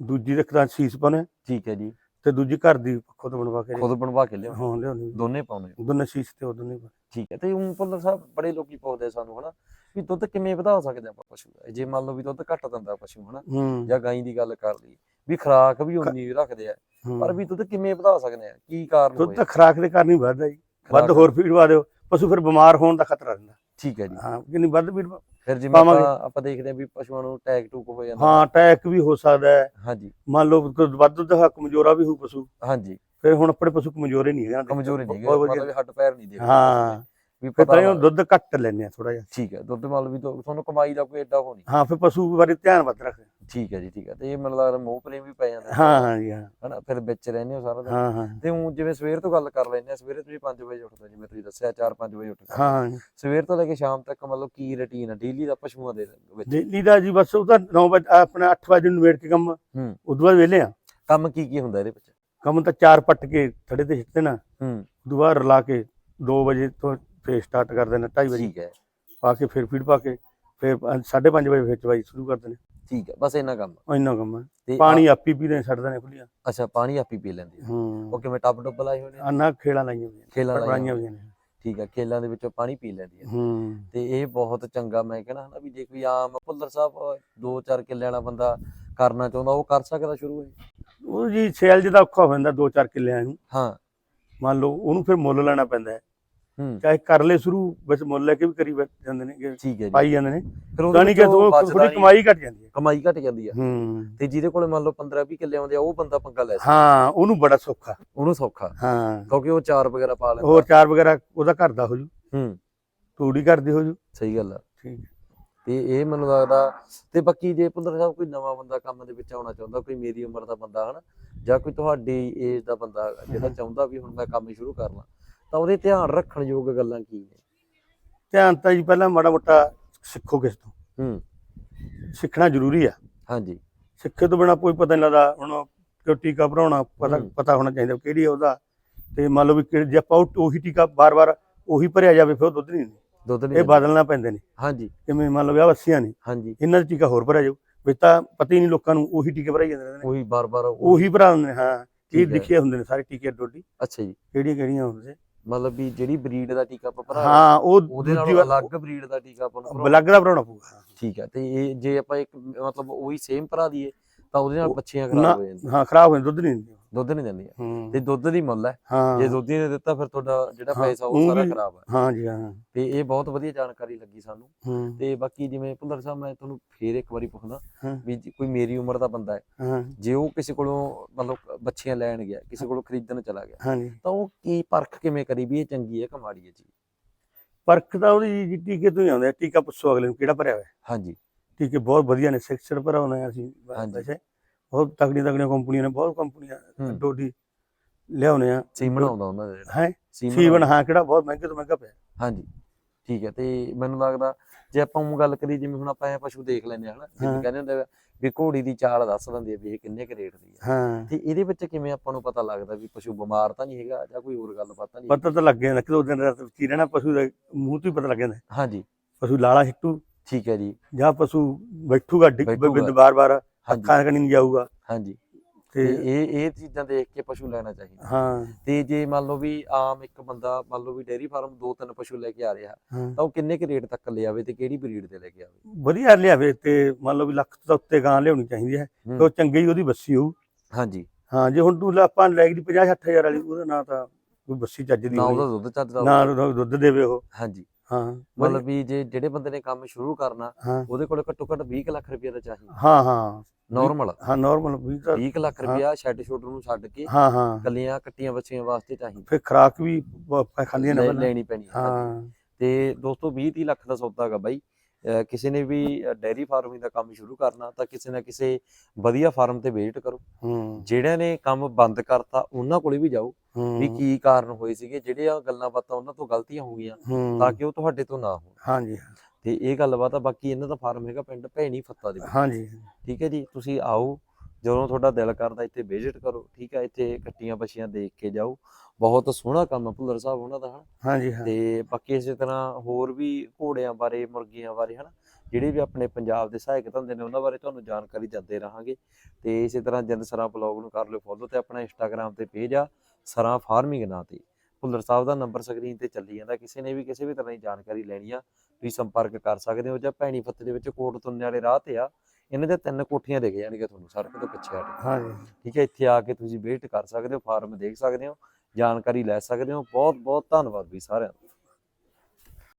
ਦੂਜੀ ਰੱਖਦਾ ਸੀਸ ਪਾਉਨੇ ਠੀਕ ਹੈ ਜੀ। ਤੇ ਦੂਜੀ ਘਰ ਦੀ ਖੁਦ ਬਣਵਾ ਕੇ ਖੁਦ ਬਣਵਾ ਕੇ ਲਿਓ ਹਾਂ ਲਿਆਉਣੀ ਦੋਨੇ ਪਾਉਣੇ। ਦੋਨੇ ਸੀਸ ਤੇ ਉਹ ਦੋਨੇ। ਠੀਕ ਹੈ ਤੇ ਉਹ ਭੁੱਲਰ ਸਾਹਿਬ ਬੜੇ ਲੋਕੀ ਪੁੱਛਦੇ ਸਾਨੂੰ ਹਨਾ ਵੀ ਦੁੱਧ ਕਿਵੇਂ ਵਧਾ ਸਕਦੇ ਆਪਾਂ ਪਸ਼ੂ ਦਾ? ਜੇ ਮੰਨ ਲਓ ਵੀ ਦੁੱਧ ਘੱਟ ਦਿੰਦਾ ਪਸ਼ੂ ਹਨਾ ਜਾਂ ਗਾਈ ਦੀ ਗੱਲ ਕਰ ਲਈ ਵੀ ਖੁਰਾਕ ਵੀ ਉਨੀ ਰੱਖਦੇ ਆ। ਪਰ ਵੀ ਦੁੱਧ ਕਿਵੇਂ ਵਧਾ ਸਕਦੇ ਆ? ਕੀ ਕਾਰਨ ਦੁੱਧ ਹੋਏ ਤਾਂ ਖਰਾਕ ਦੇ ਕਾਰਨ ਹੀ ਵੱਧਦਾ ਜੀ। ਵੱਧ ਹੋਰ ਫੀਡ ਵਾ ਦਿਓ ਪਸ਼ੂ ਫਿਰ ਬਿਮਾਰ ਹੋਣ ਦਾ ਖਤਰਾ ਰਹਿੰਦਾ। ਠੀਕ ਹੈ ਜੀ। ਹਾਂ ਕਿੰਨੀ ਵੱਧ ਫੀਡ ਫਿਰ ਜਿਵੇਂ ਪਾਵਾਂਗੇ। ਆਪਾਂ ਆਪਾਂ ਦੇਖਦੇ ਆ ਵੀ ਪਸ਼ੂਆਂ ਨੂੰ ਟੈਗ ਟੂਕ ਹੋ ਜਾਂਦਾ। ਹਾਂ ਅਟੈਕ ਵੀ ਹੋ ਸਕਦਾ ਹੈ। ਹਾਂਜੀ। ਮੰਨ ਲਓ ਕੋਈ ਵੱਧ ਦਾ ਕਮਜ਼ੋਰਾ ਵੀ ਹੋਊ ਪਸ਼ੂ। ਹਾਂਜੀ। ਫਿਰ ਹੁਣ ਆਪਣੇ ਪਸ਼ੂ ਕਮਜ਼ੋਰੇ ਨਹੀਂ ਹੈਗਾ ਕਮਜ਼ੋਰੀ ਨਹੀਂ ਬਹੁਤ ਹੈਗੀ ਵਧੀਆ। ਮਤਲਬ ਹੱਡ ਪੈਰ ਨਹੀਂ ਦੇ ਹਾਂ। ਵੀ ਪਤਾ ਇਹ ਦੁੱਧ ਘੱਟ ਲੈਂਦੇ ਆ ਥੋੜਾ ਜਿਹਾ। ਠੀਕ ਹੈ ਦੁੱਧ ਮੰਨ ਲਓ ਵੀ ਤੁਹਾਨੂੰ ਕਮਾਈ ਦਾ ਕੋਈ ਏਡਾ ਹੋ ਨਹੀਂ। ਹਾਂ ਫਿਰ ਪਸ਼ੂ ਬਾਰੇ ਧਿਆਨ ਵੱਧ ਰੱਖਦੇ ਠੀਕ ਹੈ ਜੀ ਠੀਕ ਹੈ। ਤੇ ਇਹ ਮੈਨੂੰ ਲੱਗਦਾ ਮੋਹ ਪ੍ਰੇਮ ਵੀ ਪੈ ਜਾਂਦਾ ਹਾਂ। ਹਾਂ ਜੀ ਹਾਂ। ਹਨਾ ਫਿਰ ਵਿੱਚ ਰਹਿੰਦੇ ਹੋ ਸਾਰਾ ਦਿਨ। ਹਾਂ ਹਾਂ। ਤੇ ਉਹ ਜਿਵੇਂ ਸਵੇਰ ਤੋਂ ਗੱਲ ਕਰ ਲੈਂਦੇ ਆ ਸਵੇਰੇ ਤੁਸੀਂ 5 ਵਜੇ ਉੱਠਦੇ ਜਿਵੇਂ ਤੁਸੀਂ ਦੱਸਿਆ 4-5 ਵਜੇ ਉੱਠਦੇ ਹਾਂ ਸਵੇਰ ਤੋਂ ਲੈ ਕੇ ਸ਼ਾਮ ਤੱਕ ਮਤਲਬ ਕੀ ਰੁਟੀਨ ਆ? ਡੇਲੀ ਦਾ ਪਸ਼ੂਆਂ ਦੇ ਵਿੱਚ। ਦਿੱਲੀ ਦਾ ਜੀ ਬਸ ਉਹ ਤਾਂ 9 ਵਜੇ ਆਪਣਾ 8 ਵਜੇ ਨੂੰ ਵੇੜ ਕੇ ਕੰਮ ਹੂੰ। ਉਦੋਂ ਬਾਅਦ ਵਿਹਲੇ ਆ। ਕੰਮ ਕੀ ਕੀ ਹੁੰਦਾ ਇਹਦੇ ਵਿੱਚ? ਕੰਮ ਤਾਂ ਚਾਰ ਪੱਟ ਕੇ ਥੜੇ ਤੇ ਸਿੱਟਦੇ ਨਾ। ਹੂੰ। ਬਾਅਦ ਰਲਾ ਕੇ 2 ਵਜੇ ਤੋਂ ਫੇਰ ਸਟਾਰਟ ਕਰਦੇ ਨੇ 2:30 ਵਜੇ। ਠੀਕ ਹੈ। ਪਾ ਕੇ ਫਿਰ ਫੀਡ ਪਾ ਕੇ ਫਿਰ 5:30 ਵਜੇ ਫਿਰ ਚਵਾਈ ਸ਼ੁਰੂ ਕਰਦੇ ਨੇ ਠੀਕ ਹੈ ਬਸ ਇੰਨਾ ਕੰਮ। ਆ। ਇੰਨਾ ਕੰਮ ਹੈ। ਪਾਣੀ ਆਪੀ ਪੀਦੇ ਛੱਡਦੇ ਨੇ ਖੁੱਲੀਆਂ ਆ- ਅੱਛਾ ਪਾਣੀ ਆਪੀ ਪੀ ਲੈਂਦੇ ਆ। ਹੂੰ। ਉਹ ਕਿਵੇਂ ਟੱਬ ਟੁੱਬ ਲਾਏ ਹੋਏ ਨੇ। ਅੰਨਾ ਖੇਲਾਂ ਲਾਈਆਂ ਹੋਈਆਂ ਨੇ, ਖੇਲਾਂ ਲਾਈਆਂ ਹੋਈਆਂ। ਨੇ। ਠੀਕ ਹੈ ਖੇਲਾਂ ਦੇ ਵਿੱਚੋਂ ਪਾਣੀ ਪੀ ਲੈਂਦੀ ਆ। ਹੂੰ। ਤੇ ਇਹ ਬਹੁਤ ਚੰਗਾ ਮੈਂ ਕਹਿੰਦਾ ਹਨਾ ਵੀ ਜੇ ਕੋਈ ਆਮ ਭੁੱਲਰ ਸਾਹਿਬ ਦੋ ਚਾਰ ਕਿੱਲੇ ਵਾਲਾ ਬੰਦਾ ਕਰਨਾ ਚਾਹੁੰਦਾ ਉਹ ਕਰ ਸਕਦਾ ਸ਼ੁਰੂ ਹੈ ਉਹ ਜੀ ਸੇਲ ਜਿਹਦਾ ਔਖਾ ਹੋ ਜਾਂਦਾ 2-4 ਕਿੱਲਿਆਂ ਨੂੰ। ਹਾਂ। ਮੰਨ ਲਓ ਉਹਨੂੰ ਫਿਰ ਮੁੱਲ ਲੈਣਾ ਪੈਂਦਾ ਹੂੰ। ਚਾਹੇ ਕਰ ਲੈ ਸ਼ੁਰੂ ਵਿੱਚ ਮੁੱਲ ਲੈ ਕੇ ਵੀ ਕਰੀ ਜਾਂਦੇ ਨੇ ਠੀਕ ਹੈ ਜੀ। ਪਾਈ ਜਾਂਦੇ ਨੇ। ਫਿਰ ਉਹਦੇ ਜਾਣੀ ਕਿ ਥੋੜੀ ਕਮਾਈ ਘਟ ਜਾਂਦੀ ਹੈ। ਕਮਾਈ ਘਟ ਜਾਂਦੀ ਆ ਹੂੰ। ਤੇ ਜਿਹਦੇ ਕੋਲੇ ਮੰਨ ਲਓ 15 20 ਕਿੱਲੇ ਆਉਂਦੇ ਆ ਉਹ ਬੰਦਾ ਪੰਗਾ ਲੈ ਸਕਦਾ। ਹਾਂ ਉਹਨੂੰ ਬੜਾ ਸੌਖਾ। ਉਹਨੂੰ ਸੌਖਾ। ਹਾਂ। ਕਿਉਂਕਿ ਉਹ ਚਾਰ ਵਗੈਰਾ ਪਾ ਲੈਂਦਾ। ਹੋਰ ਚਾਰ ਵਗੈਰਾ ਉਹਦਾ ਘਰ ਦਾ ਹੋ ਜੂ ਹੂੰ। ਤੂੜੀ ਘਰ ਦੀ ਹੋ ਜੂ ਸਹੀ ਗੱਲ ਆ। ਠੀਕ ਤੇ ਇਹ ਮੈਨੂੰ ਲੱਗਦਾ ਤੇ ਬਾਕੀ ਜੇ ਪੁੰਦਰ ਸਾਹਿਬ ਕੋਈ ਨਵਾਂ ਬੰਦਾ ਕੰਮ ਦੇ ਵਿੱਚ ਆਉਣਾ ਚਾਹੁੰਦਾ ਕੋਈ ਮੇਰੀ ਉਮਰ ਦਾ ਬੰਦਾ ਹਨਾ ਜਾਂ ਕੋਈ ਤੁਹਾਡੀ ਏਜ ਦਾ ਬੰਦਾ ਜਿਹੜਾ ਚਾਹੁੰਦਾ ਵੀ ਹੁਣ ਮੈਂ ਕੰਮ ਸ਼ੁਰੂ ਕਰਨਾ ਤਾਂ ਉਹਦੇ ਧਿਆਨ ਰੱਖਣ ਯੋਗ ਗੱਲਾਂ ਕੀ ਨੇ? ਧਿਆਨ ਤਾਂ ਜੀ ਪਹਿਲਾਂ ਮਾੜਾ ਮੋਟਾ ਸਿੱਖੋ ਕਿਸ ਤੋਂ। ਹੂੰ। ਸਿੱਖਣਾ ਜ਼ਰੂਰੀ ਆ। ਹਾਂਜੀ। ਸਿੱਖੇ ਤੋਂ ਬਿਨਾ ਕੋਈ ਪਤਾ ਨਹੀਂ ਲੱਗਦਾ ਹੁਣ ਕਿ ਟੀਕਾ ਭਰਾਉਣਾ ਪਤਾ। ਪਤਾ ਹੋਣਾ ਚਾਹੀਦਾ ਕਿਹੜੀ ਆ ਉਹਦਾ। ਤੇ ਮੰਨ ਲਓ ਵੀ ਜੇ ਆਪਾਂ ਉਹ- ਟੀਕਾ ਬਾਰ-ਬਾਰ ਉਹੀ ਭਰਿਆ ਜਾਵੇ ਫਿਰ ਦੁੱਧ ਨਹੀਂ। ਦੁੱਧ ਨਹੀਂ ਇਹ। ਬਦਲਣਾ ਪੈਂਦੇ ਨੇ। ਹਾਂਜੀ। ਜਿਵੇਂ ਮੰਨ ਲਓ ਵਿਆਹ ਵੱਸੀਆਂ ਨੇ। ਹਾਂਜੀ। ਇਹਨਾਂ ਦਾ ਟੀਕਾ ਹੋਰ ਭਰਿਆ ਜਾਊ। ਵਿੱਚ ਤਾਂ ਪਤਾ ਹੀ ਨਹੀਂ ਲੋਕਾਂ ਨੂੰ ਉਹੀ ਟੀਕੇ ਭਰਾਈ ਜਾਂਦੇ ਨੇ। ਉਹੀ ਬਾਰ-ਬਾਰ ਉਹੀ ਭਰਾ ਦਿੰਦੇ ਨੇ ਹਾਂ। ਇਹ। ਲਿਖੇ ਹੁੰਦੇ ਨੇ ਸਾਰੇ ਟੀਕੇ ਡੋਡੀ। ਅੱਛਾ ਜੀ। ਕਿਹੜੀਆਂ ਕਿਹੜੀਆਂ ਹੁੰਦੇ ਮਤਲਬ ਵੀ ਜਿਹੜੀ ਬਰੀਡ ਦਾ ਟੀਕਾ ਆਪਾਂ ਭਰਾ ਹਾਂ ਉਹ ਉਹਦੇ ਨਾਲ ਅਲੱਗ ਬਰੀਡ ਦਾ ਟੀਕਾ ਆਪਾਂ ਨੂੰ। ਬਲੱਗ ਦਾ ਭਰਾਉਣਾ ਪਊਗਾ ਠੀਕ ਹੈ ਤੇ ਇਹ ਜੇ ਆਪਾਂ ਇੱਕ ਮਤਲਬ ਉਹੀ ਸੇਮ ਭਰਾ ਦਈਏ ਤਾਂ ਉਹਦੇ ਨਾਲ ਬੱਚੀਆਂ ਖਰਾਬ ਹੋ ਜਾਂਦੀਆਂ। ਹਾਂ ਖਰਾਬ ਹੋ ਜਾਂਦਾ ਦੁੱਧ ਨਹੀਂ ਦਿੰਦੀ ਦੁੱਧ ਨਹੀਂ ਦਿੰਦੀਆਂ ਹੂੰ। ਤੇ ਦੁੱਧ ਦੀ ਮੁੱਲ ਹੈ ਹਾਂ। ਜੇ ਦੁੱਧ ਹੀ ਨਹੀਂ ਦਿੱਤਾ ਫਿਰ ਤੁਹਾਡਾ ਜਿਹੜਾ ਪੈਸਾ ਉਹ ਸਾਰਾ ਖਰਾਬ ਹੈ। ਹਾਂ ਜੀ ਹਾਂ। ਤੇ ਇਹ ਬਹੁਤ ਵਧੀਆ ਜਾਣਕਾਰੀ ਲੱਗੀ ਸਾਨੂੰ। ਤੇ ਬਾਕੀ ਜਿਵੇਂ ਭੁੱਲਰ ਸਾਹਿਬ ਮੈਂ ਤੁਹਾਨੂੰ ਫੇਰ ਇੱਕ ਵਾਰੀ ਪੁੱਛਦਾ। ਵੀ ਕੋਈ ਮੇਰੀ ਉਮਰ ਦਾ ਬੰਦਾ ਹੈ ਜੇ ਉਹ ਕਿਸੇ ਕੋਲੋਂ ਮਤਲਬ ਬੱਚੀਆਂ ਲੈਣ ਗਿਆ ਕਿਸੇ ਕੋਲੋਂ ਖਰੀਦਣ ਚਲਾ ਗਿਆ ਤਾਂ ਉਹ ਕੀ ਪਰਖ ਕਿਵੇਂ ਕਰੀ ਵੀ ਇਹ ਚੰਗੀ ਹੈ ਕਿ ਮਾੜੀ ਹੈ ਜੀ? ਪਰਖ ਤਾਂ ਉਹਦੀ ਜੀ ਟੀਕੇ ਤੋਂ ਹੀ ਆਉਂਦਾ। ਟੀਕਾ ਪੁੱਛੋ ਅਗਲੇ ਨੂੰ ਕਿਹੜਾ ਭਰਿਆ ਹੋਇਆ। ਹਾਂਜੀ। ਟੀਕੇ ਬਹੁਤ ਵਧੀਆ ਨੇ ਸਿਕਸਰ ਭਰਾ ਹੋਣਾ ਅਸੀਂ। ਵੈਸੇ। ਬਹੁਤ ਤਗੜੀਆਂ ਤਗੜੀਆਂ ਕੰਪਨੀਆਂ ਨੇ ਬਹੁਤ ਕੰਪਨੀਆਂ। ਡੋਡੀ ਲਿਆਉਣੇ ਆ। ਸੀਮਨ ਆਉਂਦਾ ਉਹਨਾਂ ਦਾ ਜਿਹੜਾ। ਹੈ? ਸੀਮਨ ਹਾਂ ਕਿਹੜਾ ਬਹੁਤ ਮਹਿੰਗੇ ਤੋਂ ਮਹਿੰਗਾ ਪਿਆ। ਹਾਂਜੀ ਠੀਕ ਹੈ ਤੇ ਮੈਨੂੰ ਲੱਗਦਾ ਜੇ ਆਪਾਂ ਉਹ ਗੱਲ ਕਰੀ ਜਿਵੇਂ ਹੁਣ ਆਪਾਂ ਇਹ ਪਸ਼ੂ ਦੇਖ ਲੈਂਦੇ ਹਾਂ ਹਨਾ ਜਿਵੇਂ। ਕਹਿੰਦੇ ਹੁੰਦੇ ਆ ਵੀ ਘੋੜੀ ਦੀ ਚਾਲ ਦੱਸ ਦਿੰਦੀ ਹੈ ਵੀ ਇਹ ਕਿੰਨੇ ਕੁ ਰੇਟ ਦੀ ਹੈ ਹਾਂ। ਤੇ ਇਹਦੇ ਵਿੱਚ ਕਿਵੇਂ ਆਪਾਂ ਨੂੰ ਪਤਾ ਲੱਗਦਾ ਵੀ ਪਸ਼ੂ ਬਿਮਾਰ ਤਾਂ ਨਹੀਂ ਹੈਗਾ ਜਾਂ ਕੋਈ ਹੋਰ ਗੱਲ ਪਤਾ ਨਹੀਂ ਪਤਾ ਤਾਂ ਲੱਗ ਜਾਂਦਾ ਕਿ ਦੋ ਦਿਨ ਰਾਤ ਵਿੱਚ ਹੀ ਰਹਿਣਾ ਪਸ਼ੂ ਦਾ ਮੂੰਹ ਤੋਂ ਹੀ ਪਤਾ ਲੱਗ ਜਾਂਦਾ। ਹਾਂਜੀ। ਪਸ਼ੂ ਲਾਲਾ ਹਿੱਟੂ ਠੀਕ ਹੈ ਜੀ। ਜਾਂ ਪਸ਼ੂ ਬੈਠੂਗਾ ਡਿੱਗ। ਬਿੰਦ ਬਾਰ-ਬਾਰ। ਅੱਖਾਂ ਕਣੀ ਨਹੀਂ ਜਾਊਗਾ। ਹਾਂਜੀ। ਤੇ ਇਹ ਇਹ ਚੀਜ਼ਾਂ ਦੇਖ ਕੇ ਪਸ਼ੂ ਲੈਣਾ ਚਾਹੀਦਾ। ਹਾਂ। ਤੇ ਜੇ ਮੰਨ ਲਓ ਵੀ ਆਮ ਇੱਕ ਬੰਦਾ ਮੰਨ ਲਓ ਵੀ ਡੇਅਰੀ ਫਾਰਮ ਦੋ ਤਿੰਨ ਪਸ਼ੂ ਲੈ ਕੇ ਆ ਰਿਹਾ ਤਾਂ ਉਹ ਕਿੰਨੇ ਕੁ ਰੇਟ ਤੱਕ ਲੈ ਆਵੇ ਤੇ ਕਿਹੜੀ ਬਰੀਡ ਦੇ ਲੈ ਕੇ ਆਵੇ? ਵਧੀਆ ਲਿਆਵੇ ਤੇ ਮੰਨ ਲਓ ਵੀ ਲੱਖ ਤੋਂ ਉੱਤੇ ਗਾਂ ਲਿਆਉਣੀ ਚਾਹੀਦੀ ਹੈ। ਤੇ ਉਹ ਚੰਗੀ ਉਹਦੀ ਬੱਸੀ ਹੋਊ। ਹਾਂਜੀ। ਹਾਂ ਜੇ ਹੁਣ ਤੂੰ ਆਪਾਂ ਲੈ ਗਈ 50 ਹਜ਼ਾਰ ਵਾਲੀ ਉਹਦਾ ਨਾਂ ਤਾਂ ਕੋਈ ਬੱਸੀ ਚੱਜ ਦੀ ਨਾ। ਉਹਦਾ ਦੁੱਧ ਚੱਜਦਾ ਨਾ ਹੋਊਗਾ। ਉਹਦਾ ਦੁੱਧ ਦੇਵੇ ਉਹ। ਹਾਂਜੀ। ਹਾਂ ਮਤਲਬ ਵੀ ਜੇ ਜਿਹੜੇ ਬੰਦੇ ਨੇ ਕੰਮ ਸ਼ੁਰੂ ਕਰਨਾ ਉਹਦੇ ਕੋਲ ਘੱਟੋ ਘੱਟ 20 ਕੁ ਲੱਖ ਰੁਪਏ ਦਾ ਚਾਹੀਦਾ। ਹਾਂ ਹਾਂ। ਨਾਰਮਲ ਹਾਂ ਨਾਰਮਲ ਵੀ ਤਾਂ 20 ਕੁ ਲੱਖ ਹਾਂ। ਰੁਪਇਆ ਸ਼ੈੱਡ ਸ਼ੁੱਡ ਨੂੰ ਛੱਡ ਕੇ ਹਾਂ ਹਾਂ। ਕੱਲੀਆਂ ਕੱਟੀਆਂ ਬੱਚੀਆਂ ਵਾਸਤੇ ਚਾਹੀਦਾ ਫਿਰ ਖਰਾਕ ਵੀ ਖਾਂਦੀਆਂ ਨੇ। ਲੈਣੀ ਪੈਣੀ ਹੈ। ਤੇ ਦੋਸਤੋ 20 30 ਲੱਖ ਦਾ ਸੌਦਾ ਹੈਗਾ ਬਾਈ। ਕਿਸੇ ਨੇ ਵੀ ਡੈਰੀ ਫਾਰਮਿੰਗ ਦਾ ਕੰਮ ਸ਼ੁਰੂ ਕਰਨਾ ਤਾਂ ਕਿਸੇ ਨਾ ਕਿਸੇ ਵਧੀਆ ਫਾਰਮ ਤੇ ਵਿਜ਼ਿਟ ਕਰੋ। ਜਿਹੜਿਆਂ ਨੇ ਕੰਮ ਬੰਦ ਕਰਤਾ ਉਹਨਾਂ ਕੋਲੇ ਵੀ ਜਾਓ ਵੀ ਕੀ ਕਾਰਨ ਹੋਏ ਸੀਗੇ। ਜਿਹੜੀਆਂ ਗੱਲਾਂ ਬਾਤਾਂ ਉਹਨਾਂ ਤੋਂ ਗਲਤੀਆਂ ਹੋ ਗਈਆਂ ਤਾਂ ਕਿ ਉਹ ਤੁਹਾਡੇ ਤੋਂ ਨਾ ਹੋਣ। ਹਾਂਜੀ। ਤੇ ਇਹ ਗੱਲਬਾਤ ਆ ਬਾਕੀ ਇਹਨਾਂ ਦਾ ਫਾਰਮ ਹੈਗਾ ਪਿੰਡ ਭੈਣੀ ਫੱਤਾ ਦੇ ਵਿੱਚ। ਹਾਂਜੀ। ਠੀਕ ਹੈ ਜੀ ਤੁਸੀਂ ਆਓ ਜਦੋਂ ਤੁਹਾਡਾ ਦਿਲ ਕਰਦਾ ਇੱਥੇ ਵਿਜ਼ਿਟ ਕਰੋ ਠੀਕ ਹੈ ਇੱਥੇ ਕੱਟੀਆਂ ਬੱਛੀਆਂ ਦੇਖ ਕੇ ਜਾਓ। ਬਹੁਤ ਸੋਹਣਾ ਕੰਮ ਹੈ ਭੁੱਲਰ ਸਾਹਿਬ ਉਹਨਾਂ ਦਾ ਹਨਾ? ਹਾਂਜੀ ਹਾਂ। ਤੇ ਬਾਕੀ ਇਸੇ ਤਰ੍ਹਾਂ ਹੋਰ ਵੀ ਘੋੜਿਆਂ ਬਾਰੇ ਮੁਰਗੀਆਂ ਬਾਰੇ ਹਨਾ? ਜਿਹੜੇ ਵੀ ਆਪਣੇ ਪੰਜਾਬ ਦੇ ਸਹਾਇਕ ਧੰਦੇ ਨੇ ਉਹਨਾਂ ਬਾਰੇ ਤੁਹਾਨੂੰ ਜਾਣਕਾਰੀ ਦਿੰਦੇ ਰਹਾਂਗੇ। ਤੇ ਇਸੇ ਤਰ੍ਹਾਂ ਜਿੰਦ ਸਰਾਂ ਬਲੌਗ ਨੂੰ ਕਰ ਲਿਓ ਫੋਲੋ ਤੇ ਆਪਣਾ ਇੰਸਟਾਗ੍ਰam ਤੇ ਪੇਜ ਆ ਸਰਾਂ ਫਾਰਮਿੰਗ ਨਾਂ ਤੇ। ਭੁੱਲਰ ਸਾਹਿਬ ਦਾ ਨੰਬਰ ਸਕਰੀਨ ਤੇ ਚੱਲੀ ਜਾਂਦਾ ਕਿਸੇ ਨੇ ਵੀ ਕਿਸੇ ਵੀ ਤਰ੍ਹਾਂ ਦੀ ਜਾਣਕਾਰੀ ਲੈਣੀ ਆ ਤੁਸੀਂ ਸੰਪਰਕ ਕਰ ਸਕਦੇ ਹੋ ਜਾਂ ਭੈਣੀ ਫੱਤੇ ਦੇ ਵਿੱਚ ਕੋਟ ਤੁੰਨੇ ਵਾਲੇ ਰਾਹ ਤੇ ਆ ਇਹਨਾਂ ਦੇ ਤਿੰਨ ਕੋਠੀਆਂ ਦਿਖ ਜਾਣਗੀਆਂ ਤੁਹਾਨੂੰ ਸੜਕ ਤੋਂ ਪਿੱਛੇ ਕੇ। ਹਾਂਜੀ। ਠੀਕ ਹੈ ਇੱਥੇ ਆ ਕੇ ਤੁਸੀਂ ਵਿਜ਼ਿਟ ਕਰ ਸਕਦੇ ਹੋ ਫਾਰਮ ਦੇਖ ਸਕਦੇ ਹੋ ਜਾਣਕਾਰੀ ਲੈ ਸਕਦੇ ਹੋ। ਬਹੁਤ ਬਹੁਤ ਧੰਨਵਾਦ ਵੀ ਸਾਰਿਆਂ ਦਾ।